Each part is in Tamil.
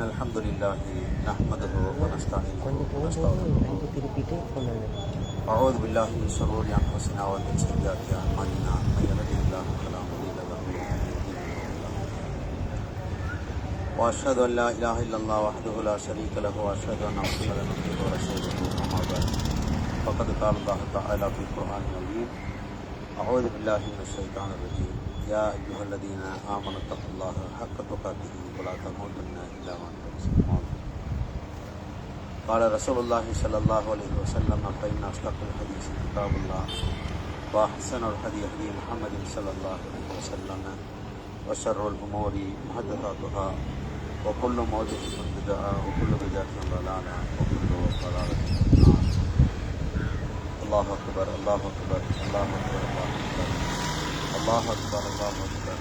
الحمد لله نحمده ونستعينه ونستغفره. أعوذ بالله من شرور أنفسنا ومن سيئات أعمالنا. من يهده الله فلا مضل له. وأشهد أن لا إله إلا الله وحده لا شريك له وأشهد أن محمدا عبده ورسوله. أما بعد فقد قال الله تعالى في القرآن العظيم أعوذ بالله من الشيطان الرجيم. يا أيها الذين آمنوا اتقوا الله حق تقاته ولا تموتن قال رسول الله صلى الله عليه وسلم فإن أصدق الحديث كتاب الله وأحسن الهدي هدي محمد صلى الله عليه وسلم وشر الأمور محدثاتها وكل محدثة بدعة وكل بدعة ضلالة وكل ضلالة الله أكبر الله أكبر الله أكبر الله أكبر الله أكبر الله أكبر.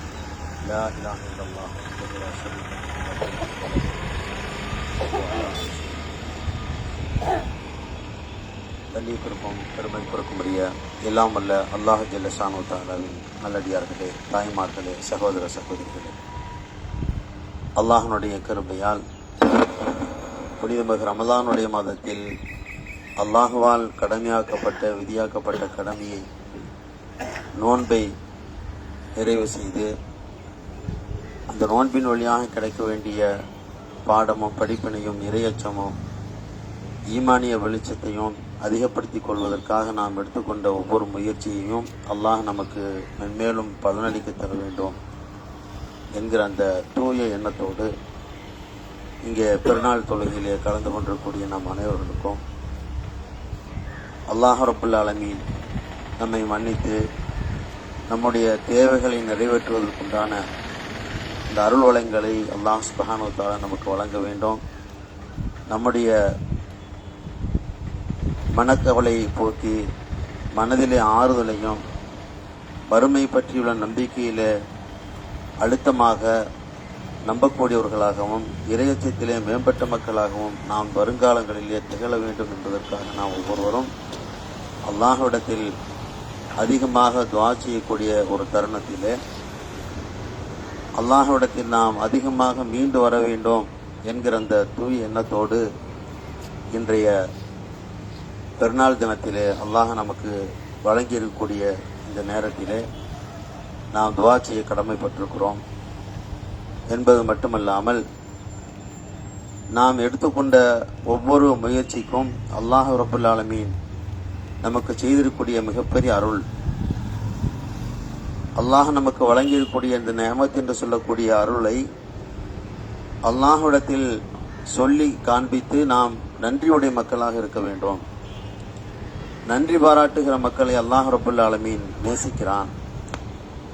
لا إله إلا الله وحده لا شريك له. தண்ணீருக்கும் பெருமை பொறுக்கும்படிய எல்லாம் வல்ல அல்லாஹ் ஜல்லஷானு தாலாவின் நல்லடியார்களே தாய்மார்களே சகோதர சகோதரிகளே. அல்லாஹனுடைய கருமையால் புனிதமிகு ரமலானுடைய மாதத்தில் அல்லாஹுவால் கடமையாக்கப்பட்ட விதியாக்கப்பட்ட கடமையை நோன்பை நிறைவு செய்து அந்த நோன்பின் வழியாக கிடைக்க வேண்டிய பாடமும் படிப்பினையும் இறையச்சமும் ஈமானிய வெளிச்சத்தையும் அதிகப்படுத்திக் கொள்வதற்காக நாம் எடுத்துக்கொண்ட ஒவ்வொரு முயற்சியையும் அல்லாஹ் நமக்கு மென்மேலும் பலனளிக்க தர வேண்டும் என்கிற அந்த தூய எண்ணத்தோடு இங்கே பெருநாள் தொழுகையிலே கலந்து கொண்டிருக்கக்கூடிய நம் அனைவர்களுக்கும் அல்லாஹ் ரபுல் ஆலமீன் நம்மை மன்னித்து நம்முடைய தேவைகளை நிறைவேற்றுவதற்குண்டான இந்த அருள் வளங்களை அல்லாஹ் சுபஹானு நமக்கு வழங்க வேண்டும். நம்முடைய மனக்கவலையை போக்கி மனதிலே ஆறுதலையும் வறுமை பற்றியுள்ள நம்பிக்கையிலே அழுத்தமாக நம்பக்கூடியவர்களாகவும் இறையச்சத்திலே மேம்பட்ட மக்களாகவும் நாம் வருங்காலங்களிலே திகழ வேண்டும் என்பதற்காக நாம் ஒவ்வொருவரும் அல்லாஹ்விடத்தில் அதிகமாக துவா செய்யக்கூடிய ஒரு தருணத்திலே அல்லாஹ்விடத்தில் நாம் அதிகமாக மீண்டு வர வேண்டும் என்கிற அந்த தூய் எண்ணத்தோடு இன்றைய பெருநாள் தினத்திலே அல்லாஹ் நமக்கு வழங்கியிருக்கக்கூடிய இந்த நேரத்திலே நாம் துவா செய்ய கடமைப்பட்டிருக்கிறோம் என்பது மட்டுமல்லாமல் நாம் எடுத்துக்கொண்ட ஒவ்வொரு முயற்சிக்கும் அல்லாஹ் ரபுல் ஆலமீன் நமக்கு செய்திருக்கூடிய மிகப்பெரிய அருள். அல்லாஹ் நமக்கு வழங்கியிருக்கூடிய இந்த நேமத் என்று சொல்லக்கூடிய அருளை அல்லாஹ்விடத்தில் சொல்லி காண்பித்து நாம் நன்றியுடைய மக்களாக இருக்க வேண்டும். நன்றி பாராட்டுகிற மக்களை அல்லாஹ் ரபுல் ஆலமீன் நேசிக்கிறான்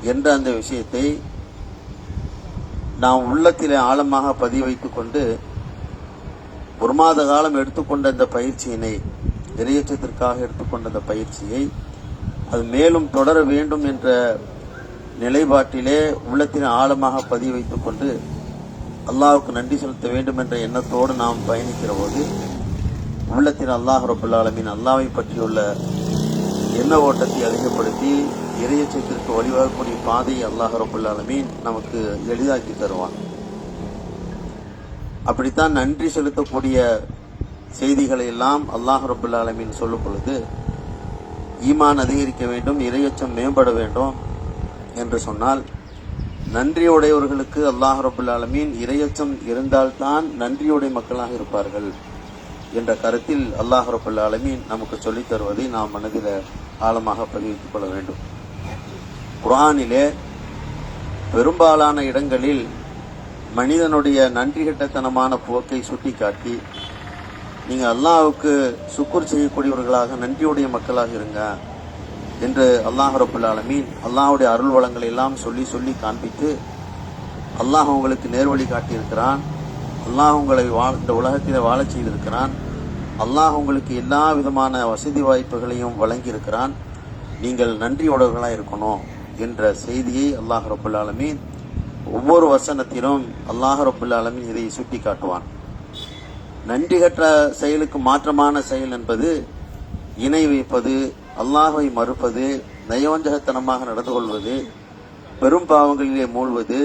என்ற அந்த விஷயத்தை நாம் உள்ளத்திலே ஆழமாக பதிய கொண்டு ஒரு மாத காலம் எடுத்துக்கொண்ட இந்த பயிற்சியினை நிறையற்றத்திற்காக எடுத்துக்கொண்ட இந்த பயிற்சியை அது மேலும் தொடர வேண்டும் என்ற நிலைப்பாட்டிலே உள்ளத்தின் ஆழமாக பதிய கொண்டு அல்லாவுக்கு நன்றி செலுத்த வேண்டும் என்ற எண்ணத்தோடு நாம் பயணிக்கிற போது உள்ளத்தில் அல்லாஹ் ரபுல்லாலமின் அல்லாவை பற்றியுள்ள எண்ண ஓட்டத்தை அதிகப்படுத்தி இறையச்சத்திற்கு வழிவகக்கூடிய பாதையை அல்லாஹ் ரபுல்லாலமின் நமக்கு எளிதாக்கி தருவான். அப்படித்தான் நன்றி செலுத்தக்கூடிய செய்திகளை எல்லாம் அல்லாஹ் ரபுல்லாலமின் சொல்லும் பொழுது ஈமான் அதிகரிக்க வேண்டும் இரையச்சம் மேம்பட வேண்டும் என்று சொன்னால் நன்றியுடையவர்களுக்கு அல்லாஹ் ரபுல் ஆலமீன் இரையச்சம் இருந்தால்தான் நன்றியுடைய மக்களாக இருப்பார்கள். என்ற கருத்தில் அல்லாஹ் ரபுல் ஆலமீன் நமக்கு சொல்லித் தருவதை நாம் மனதில் ஆழமாக பதிவித்துக் கொள்ள வேண்டும். குரானிலே பெரும்பாலான இடங்களில் மனிதனுடைய நன்றி கட்டத்தனமான போக்கை சுட்டிக்காட்டி நீங்கள் அல்லாஹுக்கு சுக்குர் செய்யக்கூடியவர்களாக நன்றியுடைய மக்களாக இருங்க என்று அல்லாஹ் ரபுல் ஆலமீன் அல்லாஹ்வுடைய அருள் வளங்களை எல்லாம் சொல்லி சொல்லி காண்பித்து அல்லாஹ் உங்களுக்கு நேர்வழி காட்டியிருக்கிறான். அல்லாஹ் உங்களை வா- இந்த உலகத்தில் வாழச் செய்திருக்கிறான். அல்லாஹ் உங்களுக்கு எல்லா விதமான வசதி வாய்ப்புகளையும் வழங்கியிருக்கிறான். நீங்கள் நன்றியுடையவர்களாக இருக்கணும் என்ற செய்தியை அல்லாஹ் ரபுல் ஆலமீன் ஒவ்வொரு வசனத்திலும் அல்லாஹ் ரபுல் ஆலமீன் இதை சுட்டி காட்டுவான் நன்றி கற்ற செயலுக்கு மாற்றமான செயல் என்பது இணை வைப்பது அல்லாஹை மறுப்பது நயவஞ்சகத்தனமாக நடந்து கொள்வது பெரும் பாவங்களிலே மூழ்வது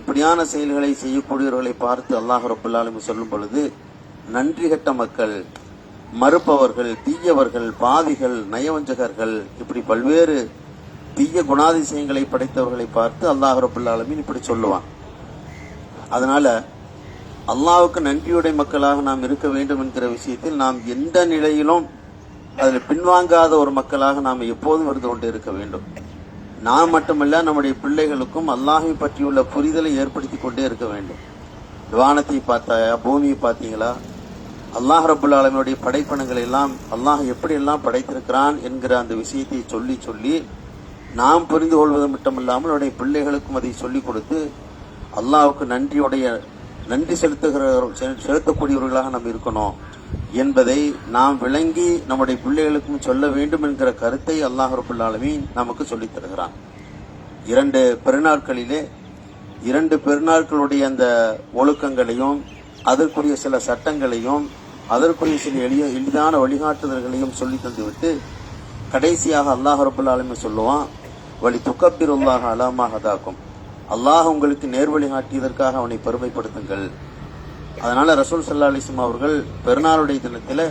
இப்படியான செயல்களை செய்யக்கூடியவர்களை பார்த்து அல்லாஹ் ரபுல்லாலும் சொல்லும் பொழுது நன்றி கட்ட மக்கள் மறுப்பவர்கள் தீயவர்கள் பாதிகள் நயவஞ்சகர்கள் இப்படி பல்வேறு தீய குணாதிசயங்களை படைத்தவர்களை பார்த்து அல்லாஹ் ரபுல்லாலமின் இப்படி சொல்லுவான். அதனால அல்லாவுக்கு நன்றியுடைய மக்களாக நாம் இருக்க வேண்டும் என்கிற விஷயத்தில் நாம் எந்த நிலையிலும் அதில் பின்வாங்காத ஒரு மக்களாக நாம் எப்போதும் இருந்து கொண்டு இருக்க வேண்டும். நாம் மட்டுமல்ல நம்முடைய பிள்ளைகளுக்கும் அல்லாஹை பற்றியுள்ள புரிதலை ஏற்படுத்தி கொண்டே இருக்க வேண்டும். வானத்தை பார்த்தாயா? பூமியை பார்த்தீங்களா? அல்லாஹ் ரபுல் ஆலமினுடைய படைப்பணங்களை எல்லாம் அல்லாஹ் எப்படியெல்லாம் படைத்திருக்கிறான் என்கிற அந்த விஷயத்தை சொல்லி சொல்லி நாம் புரிந்து கொள்வது மட்டுமல்லாமல் நம்முடைய பிள்ளைகளுக்கும் அதை சொல்லிக் கொடுத்து அல்லாவுக்கு நன்றியுடைய நன்றி செலுத்துகிற செலுத்தக்கூடியவர்களாக நாம் இருக்கணும் என்பதை நாம் விளங்கி நம்முடைய பிள்ளைகளுக்கும் சொல்ல வேண்டும் என்கிற கருத்தை அல்லாஹ் ரபுல்லாலுமே நமக்கு சொல்லித் தருகிறான். இரண்டு பெருநாட்களிலே இரண்டு பெருநாட்களுடைய அந்த ஒழுக்கங்களையும் அதற்குரிய சில சட்டங்களையும் அதற்குரிய சில எளிய எளிதான வழிகாட்டுதல்களையும் சொல்லி தந்துவிட்டு கடைசியாக அல்லாஹ் ரபுல் சொல்லுவான் வழி துக்கப்பீர் உள்ளாக அலமாக தாக்கும் அல்லாஹ் உங்களுக்கு நேர்வழி காட்டியதற்காக அவனை பெருமைப்படுத்துங்கள். அதனால ரசூல் சல்லா அலிஸ்லாம் அவர்கள் பெருநாளுடைய தினத்தில்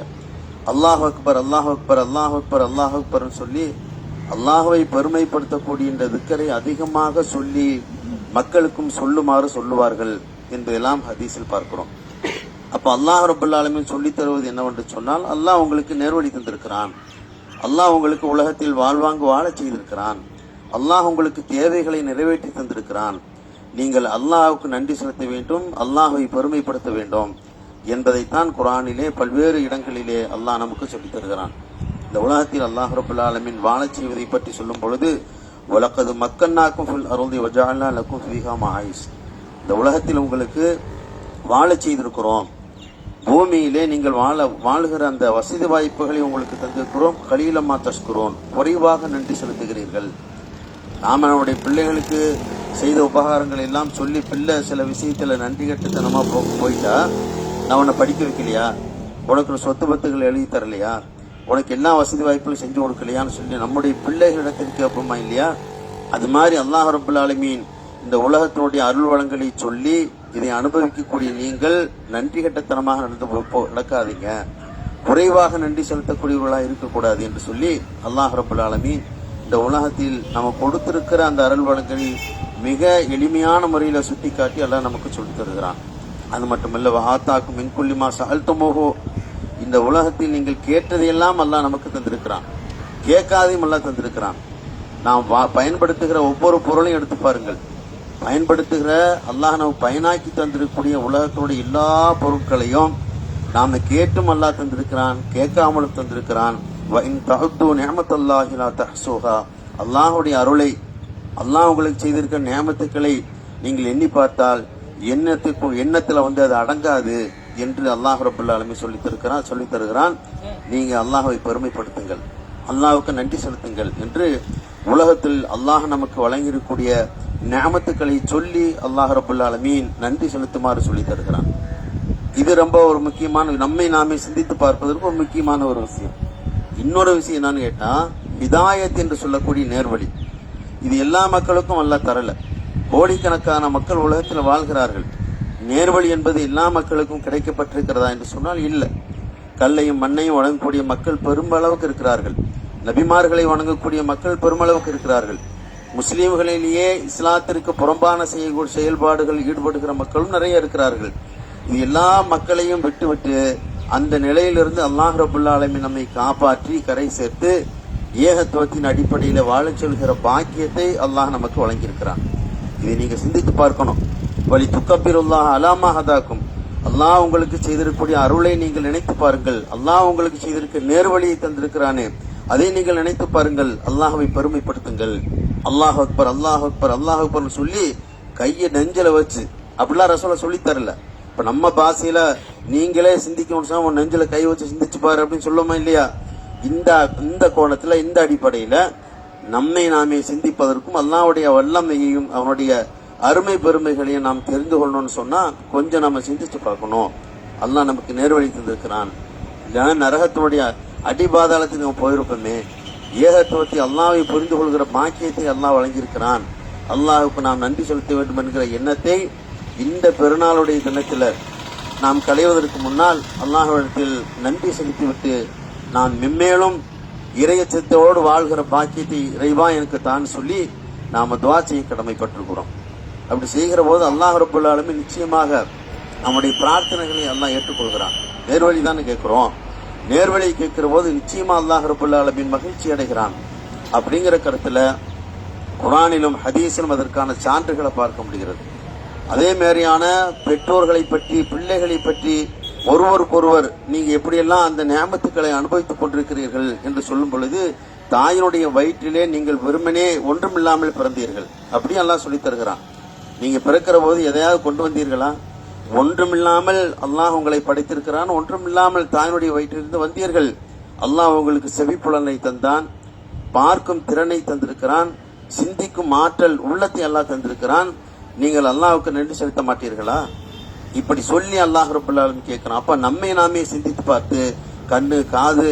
அல்லாஹ் அக்பர் அல்லாஹ் அக்பர் அல்லாஹ் அக்பர் அல்லாஹ் அக்பர்னு சொல்லி அல்லாஹுவை பெருமைப்படுத்தக்கூடிய இந்த திக்கரை அதிகமாக சொல்லி மக்களுக்கும் சொல்லுமாறு சொல்லுவார்கள் என்பதெல்லாம் ஹதீஸில் பார்க்கிறோம். அப்ப அல்லாஹ் ரபுல்லாலுமே சொல்லித் தருவது என்னவென்று சொன்னால் அல்லாஹ் உங்களுக்கு நேர்வழி தந்திருக்கிறான். அல்லாஹ் உங்களுக்கு உலகத்தில் வாழ்வாங்கு வாழச் செய்திருக்கிறான். அல்லாஹ் உங்களுக்கு தேவைகளை நிறைவேற்றி தந்திருக்கிறான். நீங்கள் அல்லாஹுக்கு நன்றி செலுத்த வேண்டும் அல்லாஹை பெருமைப்படுத்த வேண்டும் என்பதைத்தான் குரானிலே பல்வேறு இடங்களிலே அல்லாஹ் நமக்கு சொல்லித் தருகிறான். இந்த உலகத்தில் அல்லாஹ் ரபுல்லாலமின் வாழச் செய்வதை பற்றி சொல்லும் பொழுது உலகது மக்கன்னாக்கும் ஃபுல் அருந்தி வஜாலா லக்கும் ஃபீஹா இந்த உலகத்தில் உங்களுக்கு வாழச் செய்திருக்கிறோம். பூமியிலே நீங்கள் வாழ வாழுகிற அந்த வசதி வாய்ப்புகளை உங்களுக்கு தந்திருக்கிறோம். கலீலமா தஸ்குரோன் குறைவாக நன்றி செலுத்துகிறீர்கள். நாம் நம்முடைய பிள்ளைகளுக்கு செய்த உபகாரங்கள் எல்லாம் சொல்லி பிள்ளை சில விஷயத்தில் நன்றி கட்டுத்தனமாக போ போயிட்டா நான் உன்னை படிக்க வைக்கலையா? உனக்கு சொத்து பத்துகள் எழுதி தரலையா? உனக்கு எல்லா வசதி வாய்ப்புகளும் செஞ்சு கொடுக்கலையான்னு சொல்லி நம்முடைய பிள்ளைகளிடத்திற்கு அப்புறமா இல்லையா? அது மாதிரி அல்லாஹ் ரபுல் ஆலமீன் இந்த உலகத்தினுடைய அருள் வளங்களை சொல்லி இதை அனுபவிக்கக்கூடிய நீங்கள் நன்றி கட்டத்தனமாக நடந்து நடக்காதீங்க. குறைவாக நன்றி செலுத்தக்கூடியவர்களாக இருக்கக்கூடாது என்று சொல்லி அல்லாஹ் ரபுல் இந்த உலகத்தில் நம்ம கொடுத்திருக்கிற அந்த அருள் வளங்களை மிக எளிமையான முறையில் சுட்டி காட்டி எல்லாம் நமக்கு சொல்லி தருகிறான். அது மட்டுமல்ல வஹாத்தாக்கும் மின்குள்ளிமா சகல்தமோகோ இந்த உலகத்தில் நீங்கள் கேட்டதையெல்லாம் எல்லாம் நமக்கு தந்திருக்கிறான். கேட்காதையும் எல்லாம் தந்திருக்கிறான். நாம் பயன்படுத்துகிற ஒவ்வொரு பொருளையும் எடுத்து பாருங்கள். பயன்படுத்துகிற அல்லாஹ் நம்ம பயனாக்கி தந்திருக்கக்கூடிய உலகத்தோட எல்லா பொருட்களையும் நாம கேட்டும் அல்லாஹ் தந்திருக்கிறான் கேட்காமலும் தந்திருக்கிறான். வ இன் தஹுத்து அருளை அல்லாஹ் உங்களுக்கு செய்திருக்கிற நியமத்துக்களை நீங்கள் எண்ணி பார்த்தால் எண்ணத்துக்கு எண்ணத்துல வந்து அது அடங்காது என்று அல்லாஹ் ரபுல்லாலுமே ஆலமீன் சொல்லி தருகிறான் சொல்லி தருகிறான். நீங்க அல்லாஹ்வை பெருமைப்படுத்துங்கள். அல்லாஹுக்கு நன்றி செலுத்துங்கள் என்று உலகத்தில் அல்லாஹ் நமக்கு வழங்கியிருக்கக்கூடிய நியமத்துக்களை சொல்லி அல்லாஹ் ரபுல்ல ஆலமீன் நன்றி செலுத்துமாறு சொல்லி தருகிறான். இது ரொம்ப ஒரு முக்கியமான நம்மை நாமே சிந்தித்து பார்ப்பதற்கு ஒரு முக்கியமான ஒரு விஷயம். இன்னொரு விஷயம் என்னன்னு கேட்டா ஹிதாயத் என்று சொல்லக்கூடிய நேர்வழி. இது எல்லா மக்களுக்கும் அல்ல தரல. கோடிக்கணக்கான மக்கள் உலகத்தில் வாழ்கிறார்கள். நேர்வழி என்பது எல்லா மக்களுக்கும் கிடைக்கப்பட்டிருக்கிறதா என்று சொன்னால் இல்லை. கல்லையும் மண்ணையும் வணங்கக்கூடிய மக்கள் பெரும்பளவுக்கு இருக்கிறார்கள். நபிமார்களை வணங்கக்கூடிய மக்கள் பெருமளவுக்கு இருக்கிறார்கள். முஸ்லீம்களிலேயே இஸ்லாத்திற்கு புறம்பான செய்ய செயல்பாடுகள் ஈடுபடுகிற மக்களும் நிறைய இருக்கிறார்கள். இது எல்லா மக்களையும் விட்டுவிட்டு அந்த நிலையிலிருந்து அல்லாஹ் ரபுல்லாலுமே நம்மை காப்பாற்றி கரை சேர்த்து ஏகத்துவத்தின் அடிப்படையில் வாழச் சொல்கிற பாக்கியத்தை அல்லாஹ் நமக்கு வழங்கியிருக்கிறான். இதை நீங்க சிந்தித்து பார்க்கணும். வழி துக்கப்பிருல்லாஹ் அலாமாக ஹதாக்கும். அல்லாஹ் உங்களுக்கு செய்திருக்கக்கூடிய அருளை நீங்கள் நினைத்து பாருங்கள். அல்லாஹ் உங்களுக்கு செய்திருக்க நேர்வழியை தந்திருக்கிறானே. அதை நீங்கள் நினைத்து பாருங்கள். அல்லாஹவை பெருமைப்படுத்துங்கள். அல்லாஹ் அக்பர் அல்லாஹ் அக்பர் அல்லாஹ் அக்பர்னு சொல்லி கையை நெஞ்சில வச்சு அப்படிலாம் ரசோல சொல்லி தரல. இப்ப நம்ம பாஷையில நீங்களே சிந்திக்கணும் சொன்னா உன் நெஞ்சில கை வச்சு சிந்திச்சு பாரு அப்படின்னு சொல்லுமா இல்லையா? இந்த இந்த கோணத்துல இந்த அடிப்படையில நம்மை நாமே சிந்திப்பதற்கும் அல்லாவுடைய வல்லமையையும் அவனுடைய அருமை பெருமைகளையும் நாம் தெரிந்து கொள்ளணும்னு சொன்னா கொஞ்சம் நம்ம சிந்திச்சு பார்க்கணும். அல்லாஹ் நமக்கு நேர்வழி தந்திருக்கிறான். இல்லைன்னா நரகத்தினுடைய அடிபாதாளத்துக்கு நம்ம போயிருப்போமே. ஏகத்துவத்தை அல்லாவை புரிந்து கொள்கிற பாக்கியத்தை அல்லாஹ் வழங்கியிருக்கிறான். அல்லாஹுக்கு நாம் நன்றி செலுத்த வேண்டும் என்கிற எண்ணத்தை இந்த பெருநாளுடைய தினத்தில் நாம் களைவதற்கு முன்னால் அல்லாஹிடத்தில் நன்றி செலுத்திவிட்டு நான் மென்மேலும் இறையச்சத்தோடு வாழ்கிற பாக்கியத்தை இறைவா எனக்கு தான் சொல்லி நாம் துவா செய்ய கடமைப்பட்டிருக்கிறோம். அப்படி செய்கிற போது அல்லாஹ் ரபுல்லாலுமே நிச்சயமாக நம்முடைய பிரார்த்தனைகளை எல்லாம் ஏற்றுக்கொள்கிறான். நேர்வழி தானே கேட்குறோம்? நேர்வழி கேட்கிற போது நிச்சயமா அல்லாஹ் ரபுல் மகிழ்ச்சி அடைகிறான். அப்படிங்கிற கருத்துல குரானிலும் ஹதீஸிலும் அதற்கான சான்றுகளை பார்க்க முடிகிறது. அதே மாதிரியான பெற்றோர்களை பற்றி பிள்ளைகளை பற்றி ஒருவருக்கொருவர் நீங்க எப்படியெல்லாம் அந்த நியமத்துக்களை அனுபவித்துக் கொண்டிருக்கிறீர்கள் என்று சொல்லும் பொழுது தாயினுடைய வயிற்றிலே நீங்கள் வெறுமனே ஒன்றுமில்லாமல் பிறந்தீர்கள். அப்படி எல்லாம் சொல்லித் தருகிறான். நீங்க பிறக்கிற போது எதையாவது கொண்டு வந்தீர்களா? ஒன்றுமில்லாமல் அல்லாஹ் உங்களை படைத்திருக்கிறான் ஒன்றுமில்லாமல் தாயினுடைய வயிற்றிலிருந்து வந்தீர்கள். அல்லாஹ் உங்களுக்கு செவிப்புலனை தந்தான் பார்க்கும் திறனை தந்திருக்கிறான் சிந்திக்கும் ஆற்றல் உள்ளத்தை அல்லாஹ் தந்திருக்கிறான். நீங்கள் அல்லாஹுக்கு நன்றி செலுத்த மாட்டீர்களா? இப்படி சொல்லி அல்லாஹ் ரபுல்லாலும் கேட்கிறான். அப்ப நம்மை நாமே சிந்தித்து பார்த்து கண்ணு காது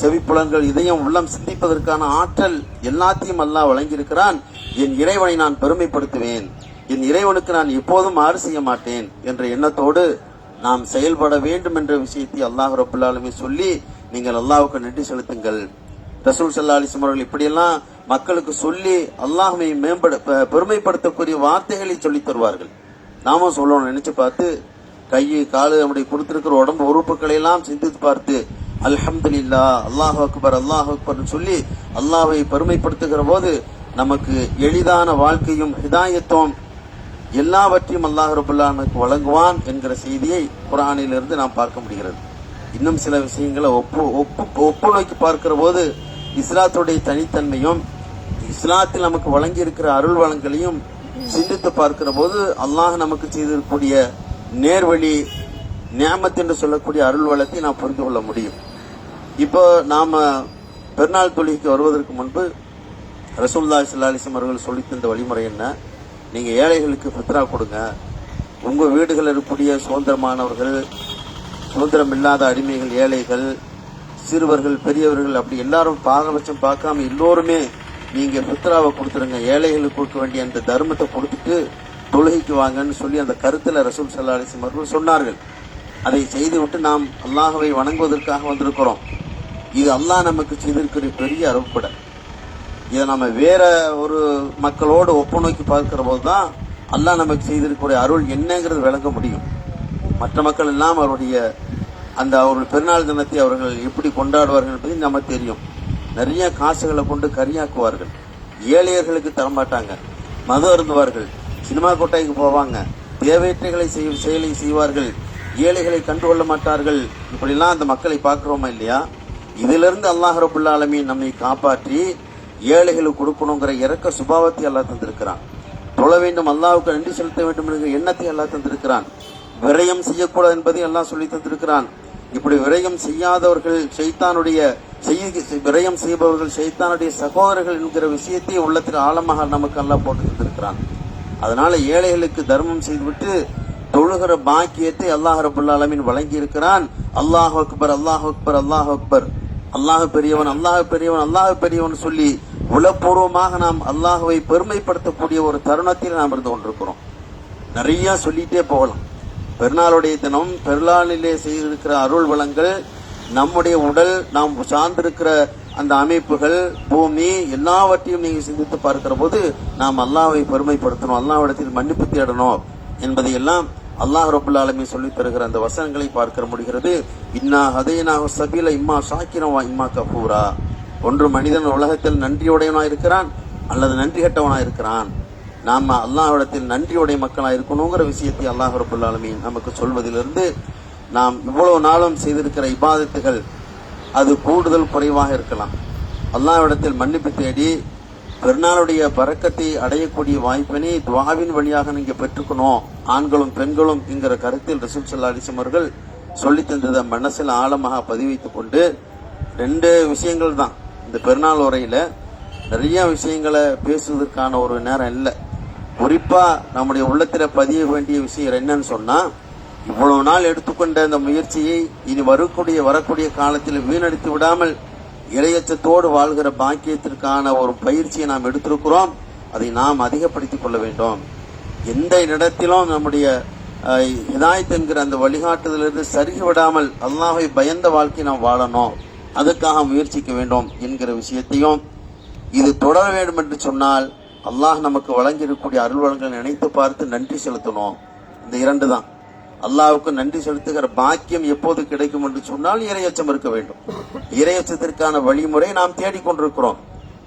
செவிப்புலன்கள் இதயம் உள்ளம் சிந்திப்பதற்கான ஆற்றல் எல்லாத்தையும் அல்லாஹ் வழங்கியிருக்கிறான். என் இறைவனை நான் பெருமைப்படுத்துவேன். என் இறைவனுக்கு நான் எப்போதும் மாறு செய்ய மாட்டேன் என்ற எண்ணத்தோடு நாம் செயல்பட வேண்டும் என்ற விஷயத்தை அல்லாஹ் ரபுல்லாலுமே சொல்லி நீங்கள் அல்லாஹுக்கு நன்றி செலுத்துங்கள். ரசூல் சல்லா அலிஸ்லாம் அவர்கள் இப்படியெல்லாம் மக்களுக்கு சொல்லி அல்லாஹ்வை மேம்பட பெருமைப்படுத்தக்கூடிய வார்த்தைகளை சொல்லித் தருவார்கள். நாமும் சொல்லணும் நினைச்சு பார்த்து கை காலு நம்முடைய கொடுத்திருக்கிற உடம்பு உறுப்புகளை எல்லாம் சிந்தித்து பார்த்து அல்ஹம்துலில்லா அல்லாஹ் அக்பர் அல்லாஹ் அக்பர்னு சொல்லி அல்லாஹை பெருமைப்படுத்துகிற போது நமக்கு எளிதான வாழ்க்கையும் ஹிதாயத்தும் எல்லாவற்றையும் அல்லாஹ் ரபுல்லானுக்கு வழங்குவான் என்கிற செய்தியை குரானிலிருந்து நாம் பார்க்க முடிகிறது. இன்னும் சில விஷயங்களை ஒப்பு ஒப்பு ஒப்பு நோக்கி பார்க்கிற போது இஸ்லாத்துடைய தனித்தன்மையும் இஸ்லாத்தில் நமக்கு வழங்கி இருக்கிற அருள் வளங்களையும் சிந்தித்து பார்க்கிற போது அல்லாஹ் நமக்கு செய்திருக்கக்கூடிய நேர்வழி நியமத் என்று சொல்லக்கூடிய அருள் வளத்தை நாம் புரிந்து கொள்ள முடியும். இப்போ நாம பெருநாள் தொழுகைக்கு வருவதற்கு முன்பு ரசூல்லா அலிஸ்லாம் அவர்கள் சொல்லித்தந்த வழிமுறை என்ன? நீங்கள் ஏழைகளுக்கு பத்ரா கொடுங்க. உங்கள் வீடுகளில் இருக்கக்கூடிய சுதந்திரமானவர்கள் சுதந்திரம் இல்லாத அடிமைகள் ஏழைகள் சிறுவர்கள் பெரியவர்கள் அப்படி எல்லாரும் பாரபட்சம் பார்க்காம எல்லோருமே நீங்கள் பித்ராவை கொடுத்துருங்க. ஏழைகளுக்கு கொடுக்க வேண்டிய அந்த தர்மத்தை கொடுத்துட்டு தொழுகைக்கு வாங்கன்னு சொல்லி அந்த கருத்தில் ரசூல் சல்லா அலிஸ்லாம் அவர்கள் சொன்னார்கள். அதை செய்துவிட்டு நாம் அல்லாஹவை வணங்குவதற்காக வந்திருக்கிறோம். இது அல்லாஹ் நமக்கு செய்திருக்கிற பெரிய அருள்படை. இதை நம்ம வேற ஒரு மக்களோடு ஒப்பு நோக்கி பார்க்கிற போது தான் அல்லாஹ் நமக்கு செய்திருக்கக்கூடிய அருள் என்னங்கிறது விளங்க முடியும். மற்ற மக்கள் எல்லாம் அவருடைய அந்த அவர்கள் பெருநாள் தினத்தை அவர்கள் எப்படி கொண்டாடுவார்கள் என்பது நமக்கு தெரியும். நிறைய காசுகளை கொண்டு கரியாக்குவார்கள். ஏழையர்களுக்கு தரமாட்டாங்க. மது அருந்துவார்கள். சினிமா கொட்டாய்க்கு போவாங்க. தேவையற்றகளை செய்ய செயலை செய்வார்கள். ஏழைகளை கண்டுகொள்ள மாட்டார்கள். இப்படிலாம் அந்த மக்களை பார்க்குறோமா இல்லையா? இதிலிருந்து அல்லாஹ் ரபுல்லா நம்மை காப்பாற்றி ஏழைகளுக்கு கொடுக்கணுங்கிற இறக்க சுபாவத்தை அல்லாஹ் தந்திருக்கிறான். தொழ வேண்டும் அல்லாவுக்கு நன்றி செலுத்த வேண்டும் என்கிற எண்ணத்தை அல்லா தந்திருக்கிறான். விரயம் செய்யக்கூடாது என்பதை எல்லாம் சொல்லி தந்திருக்கிறான். இப்படி விரயம் செய்யாதவர்கள் ஷைத்தானுடைய செய்ய விரயம் செய்பவர்கள் ஷைத்தானுடைய சகோதரர்கள் என்கிற விஷயத்தை உள்ளத்தில் ஆழமாக நமக்கு எல்லாம் போட்டு தந்திருக்கிறான். அதனால ஏழைகளுக்கு தர்மம் செய்துவிட்டு தொழுகிற பாக்கியத்தை அல்லாஹ் ரபுல்லா ஆலமீன் வழங்கி இருக்கிறான் அல்லாஹ் அக்பர் அல்லாஹ் அக்பர் அல்லாஹ் அக்பர். அல்லாஹ் பெரியவன் அல்லாஹ் பெரியவன் அல்லாஹ் பெரியவன் சொல்லி உளப்பூர்வமாக நாம் அல்லாஹுவை பெருமைப்படுத்தக்கூடிய ஒரு தருணத்தில் நாம் இருந்து கொண்டிருக்கிறோம். நிறைய சொல்லிட்டே போகலாம். பெருநாளுடைய தினம் பெருநாளிலே செய்திருக்கிற அருள் வளங்கள் நம்முடைய உடல் நாம் சார்ந்திருக்கிற அந்த அமைப்புகள் பூமி எல்லாவற்றையும் நீங்க சிந்தித்து பார்க்கிற போது நாம் அல்லாவை பெருமைப்படுத்தணும் அல்லாவிடத்தில் மன்னிப்பு தேடணும் என்பதை எல்லாம் அல்லாஹ் ரபுல் ஆலமி சொல்லித் தருகிற அந்த வசனங்களை பார்க்க முடிகிறது. இன்னா ஹதைனாஹு சபீல இம்மா சாக்கிரம் வா இம்மா கபூரா ஒன்று மனிதன் உலகத்தில் நன்றியுடையவனாக இருக்கிறான் அல்லது நன்றி கெட்டவனாய் இருக்கிறான் நாம் அல்லாஹிடத்தில் நன்றியுடைய மக்களாக இருக்கணுங்கிற விஷயத்தை அல்லாஹ் ரபுல் நமக்கு சொல்வதிலிருந்து நாம் இவ்வளவு நாளும் செய்திருக்கிற இபாதத்துகள் அது கூடுதல் குறைவாக இருக்கலாம். அல்லாஹ்விடத்தில் மன்னிப்பு தேடி பெருநாளுடைய பறக்கத்தை அடையக்கூடிய வாய்ப்பினை துவாவின் வழியாக நீங்கள் பெற்றுக்கணும். ஆண்களும் பெண்களும் என்கிற கருத்தில் ரசூல் சல்லா அவர்கள் சொல்லி தந்ததை மனசில் ஆழமாக பதிவைத்துக் கொண்டு ரெண்டு விஷயங்கள் தான். இந்த பெருநாள் உரையில் நிறைய விஷயங்களை பேசுவதற்கான ஒரு நேரம் இல்லை. குறிப்பாக நம்முடைய உள்ளத்தில் பதிய வேண்டிய விஷயம் என்னன்னு சொன்னால் இவ்வளவு நாள் எடுத்துக்கொண்ட அந்த முயற்சியை இனி வரக்கூடிய வரக்கூடிய காலத்தில் வீணடித்து விடாமல் இளையச்சத்தோடு வாழ்கிற பாக்கியத்திற்கான ஒரு பயிற்சியை நாம் எடுத்திருக்கிறோம். அதை நாம் அதிகப்படுத்திக் கொள்ள வேண்டும். எந்த இடத்திலும் நம்முடைய அஹ், என்கிற அந்த வழிகாட்டுதலிருந்து சருகி விடாமல் அல்லாஹை பயந்த வாழ்க்கை நாம் வாழணும். அதுக்காக முயற்சிக்க வேண்டும் என்கிற விஷயத்தையும் இது தொடர வேண்டும் என்று சொன்னால் அல்லாஹ் நமக்கு வழங்கியிருக்கக்கூடிய அருள் வளங்களை நினைத்து பார்த்து நன்றி செலுத்தணும். இந்த இரண்டு தான். அல்லாவுக்கு நன்றி செலுத்துகிற பாக்கியம் எப்போது கிடைக்கும் என்று சொன்னால் இரையச்சம் இருக்க வேண்டும். இரையச்சத்திற்கான வழிமுறை நாம் தேடிக்கொண்டிருக்கிறோம்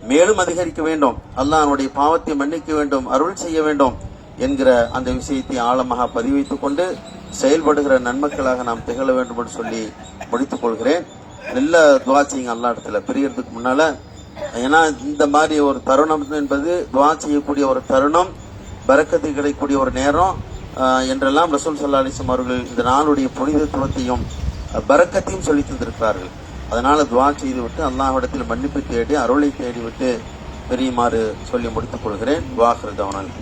மேலும் அதிகரிக்க வேண்டும். அல்லாஹனுடைய பாவத்தை மன்னிக்க வேண்டும் அருள் செய்ய வேண்டும் என்கிற அந்த விஷயத்தை ஆழமாக பதிவைத்துக் கொண்டு செயல்படுகிற நன்மக்களாக நாம் திகழ வேண்டும் என்று சொல்லி முடித்துக் கொள்கிறேன். நல்ல துவா செய்யுங்க அல்லா இடத்துல பிரியறதுக்கு முன்னால. ஏன்னா இந்த மாதிரி ஒரு தருணம் என்பது துவா செய்யக்கூடிய ஒரு தருணம் பறக்கத்து கிடைக்கக்கூடிய ஒரு நேரம் என்றெல்லாம் ரசூல் சல்லா அலிஸ்லாம் அவர்கள் இந்த நாளுடைய புனிதத்துவத்தையும் பறக்கத்தையும் சொல்லி தந்திருக்கிறார்கள். அதனால துவா செய்து விட்டு அல்லாஹ்விடத்தில் மன்னிப்பு தேடி அருளை தேடி விட்டு பெரியுமாறு சொல்லி முடித்துக் கொள்கிறேன். வாஹர் தவனால்